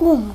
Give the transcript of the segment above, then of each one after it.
过吗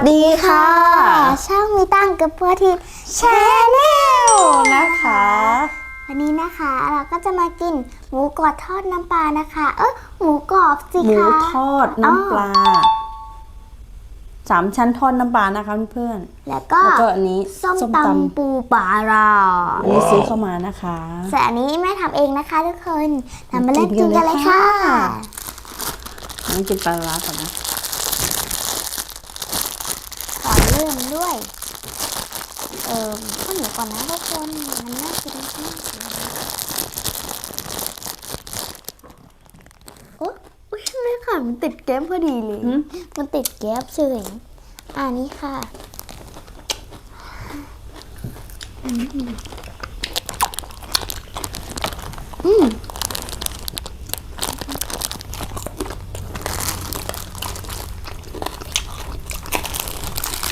วัสดีค่ะ ช่องมีตั้งกับเพื่อที่แชนแนลนะคะ วันนี้นะคะเราก็จะมากินหมูกรอบทอดน้ำปลานะคะ เออหมูกรอบสิหมูคะ ทอดน้ำปลาสามชั้นทอดน้ำปลานะคะเพื่อนแล้วๆก็แล้วก็อันนี้ส้มตำปูปลาร้าอันนี้ซื้อเข้ามานะคะ ส่วนอันนี้แม่ทำเองนะคะทุกคนทำมาเล่นกินกันเลยค่ะงั้นกินปลาร้าก่อนนะ ขอ เริ่มด้วย เออข้าวเหนียวก่อนนะทุกคนมันน่ากินมากเลยโอ้ยแม่ค่ะมันติดแก้มพอดีเลยหืมมันติดแก๊บเฉยอันนี้ค่ะอืม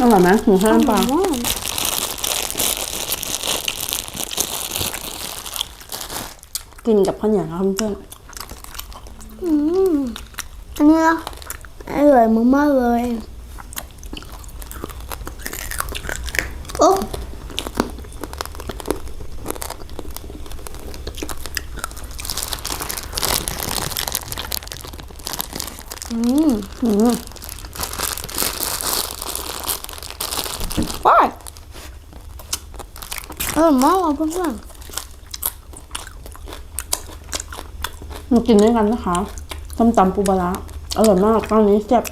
อร่อยไหมหมูทอดน้ำปลาอืมกินกับข้าวเหนียวนะคะเพื่อนอืมอันนี้นะอร่อยมากๆเลยโอ้อืมๆอืม ว้าย อร่อยมากเลยเพื่อนมากินด้วยกันนะคะส้มตำปูปลาร้าอร่อยมากตอนนี้แซ่บ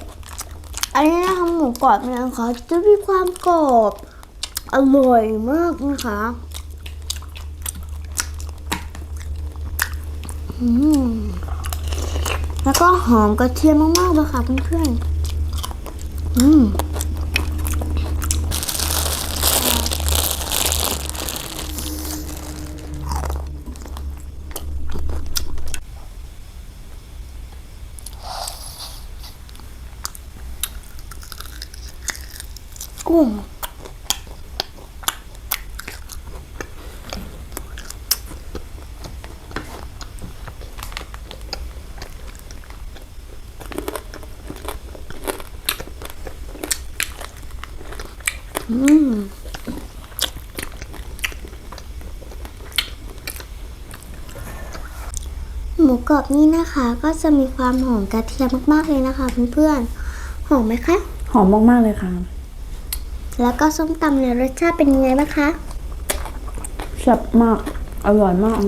ๆอันนี้นะคะหมูกรอบเนี่ยนะคะจะมีความกรอบอร่อยมากนะคะอืมแล้วก็หอมกระเทียมมากๆเลยค่ะเพื่อนๆอืม กุ้งอืมหมูกรอบนี่นะคะก็จะมีความหอมกระเทียมมากๆเลยนะคะเพื่อนๆหอมไหมคะ หอมมากๆเลยค่ะ แล้วก็ส้มตำเนี่ยรสชาติเป็นยังไงบ้างคะแซ่บมาก อร่อยมาก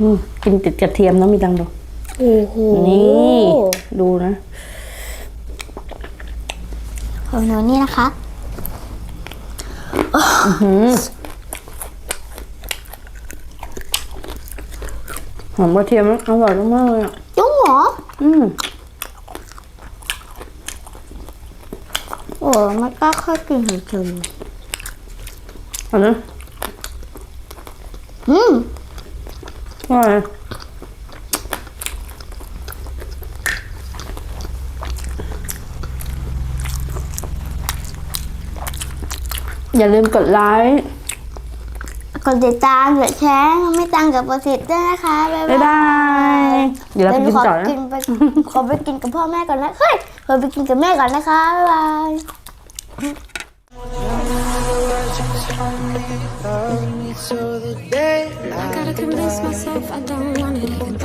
อืมกินติดกระเทียมนะมีดังดู โอ้โหนี่ดูนะ ของหนูนี่นะคะหอมกระเทียมอร่อยมากๆเลยอะจุ้งเหรอ อืมโอ้มันก็ค่อยกินเฉยเอันนี้ ๆอืม ว่าไงอย่าลืมกดไลค์กดติดตามกดแชร์ไม่ตังกับประสิทธิ์ด้วยนะคะบ๊ายบ๊ายบาบายยเดี๋ยวเราไปกินขอต่อนะ กินไปขอไปกินกับพ่อแม่ก่อนนะเฮ้ยขอไปกินกับแม่ก่อนนะคะบ๊ายบาย So the day I gotta convince myself I don't want it even